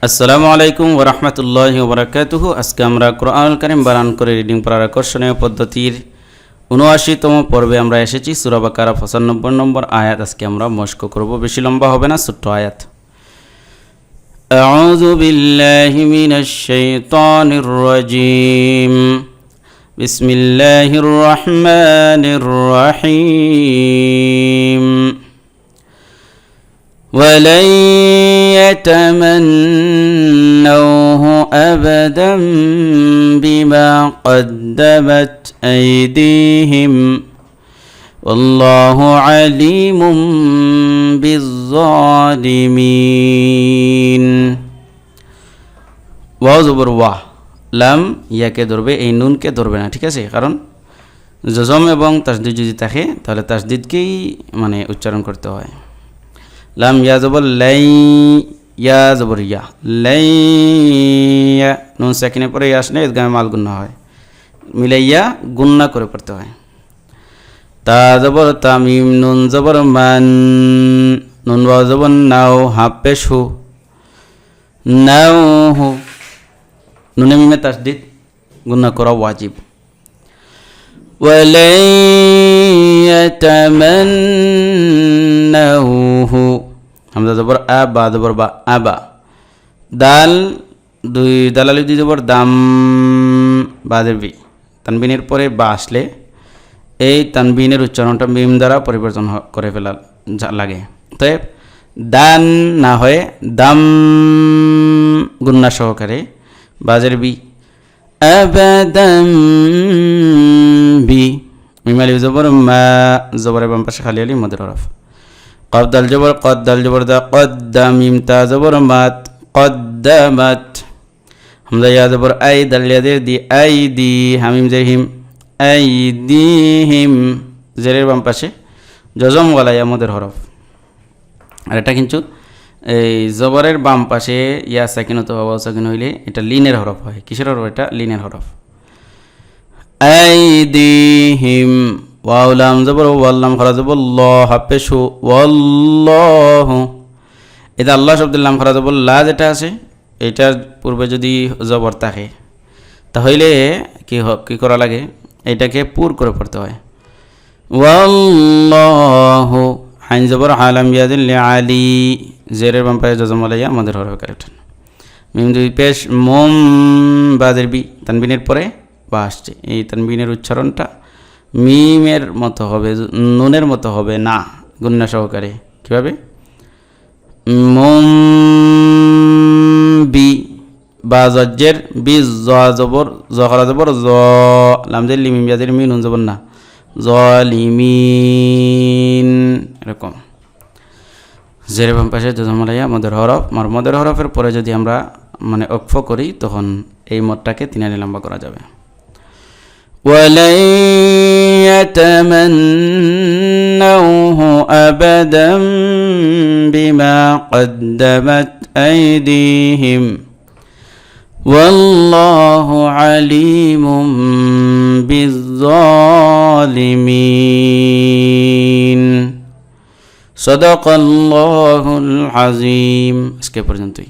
আসসালামু আলাইকুম ওরহমতুল্লাহ ওবরাকাতুহু আজকে আমরা কোরআনুল কারিম বানান করে রিডিং পড়ার আকর্ষণীয় পদ্ধতির উনআশিতম পর্বে আমরা এসেছি সুরাবাকারা পঁচানব্বই নম্বর আয়াত আজকে আমরা মস্ক করব বেশি লম্বা হবে না ছোট্ট আয়াত أعوذ بالله من الشيطان الرجيم بسم الله الرحمن الرحيم ولن يتمنوه أبدا بما قدمت أيديهم والله عليم بالظالمين ওয়াও জবর ওয়াহ লাম ইয়াকে ধরবে এই নুনকে ধরবে না ঠিক আছে কারণ জজম এবং তাসদিদ যদি থাকে তাহলে তাসদিদকেই মানে উচ্চারণ করতে হয় লাম ইয়া জবর লাই ইয়া জবর ইয়া লাই ইয়া নুন সেকেন্ডের পরে ইয়া আসলে ঈদগামে মাল গুন্না হয় মিলাইয়া গুন্না করে পড়তে হয় তা জবর তামিম নুন জবর মান নুন ওয়া জবর নাও হাফ পেশ হু নাও হু নুনে মিমে তাসদিদ গুন্না করা ওয়াজিব ولن ইন্নাহু হামজা জবর আ বা জবর বা আবা দাল দুই দালালি দুই জবর দাম বা দেবি তানবিনের পরে বা আসলে এই তানবিনের উচ্চারণটা মিম দ্বারা পরিবর্তন করে ফেলা লাগে। তবে দান না হয়ে দাম গুন্না সহকারে বাজের বি আবাদাম বি মিমালি জবর, মা জবরের বাম পাশে খালি আলি, মদের রফ قد دال جبر قد دال جبر دا قدام يمتا زبر مات قدمت حمزة يا زبر أي دال يدير دي أي دي حميم زرهم أي ديهم জেরের বাম পাশে জজম গলা ইয়ামদের হরফ আর এটা কিন্তু এই জবরের বাম পাশে ইয়া সাকিন অথবা ওয়াও সাকিন হইলে এটা লিনের হরফ হয় কিসের হরফ এটা লিনের হরফ আইদিহিম ওয়াউলাম জবর ওয়াল্লাম খরা জবর ল হাফেশু ওয়াল্লাহ। এটা আল্লাহ শব্দুল্লাম খরা জবর, লা যেটা আছে, এটার পূর্বে যদি জবর থাকে, তাহলে কি কী করা লাগে? এটাকে পুর করে পড়তে হয়। ওয়াল্লাহ হাইন জবর, আলাম ইয়াদিল্লি আলী জেরের বাম পায়ে জজম আলাইয়া আমাদের হরফ কারেক্ট মিম দুই পেশ, মোম, বাদের বি, তানবিনের পরে বা আসছে। এই তানবিনের উচ্চারণটা মিমের মতো হবে, নুনের মতো হবে, না গুন্না সহকারে। কীভাবে? মোম বি বা জজ্জের, বি জবর জহরা জবর, জ লামজের লিমিম যাদের মি নুন জবর, না। জ, লিমিন, এরকম। জেরে পাশে জজমালাইয়া মদের হরফ। আর মদের হরফের পরে যদি আমরা মানে অক্ষ করি, তখন এই মদটাকে তিনানি লম্বা করা যাবে। ولن يتمنوه أبدا بما قدمت أيديهم والله عليم بالظالمين صدق الله العظيم আজকে পর্যন্তই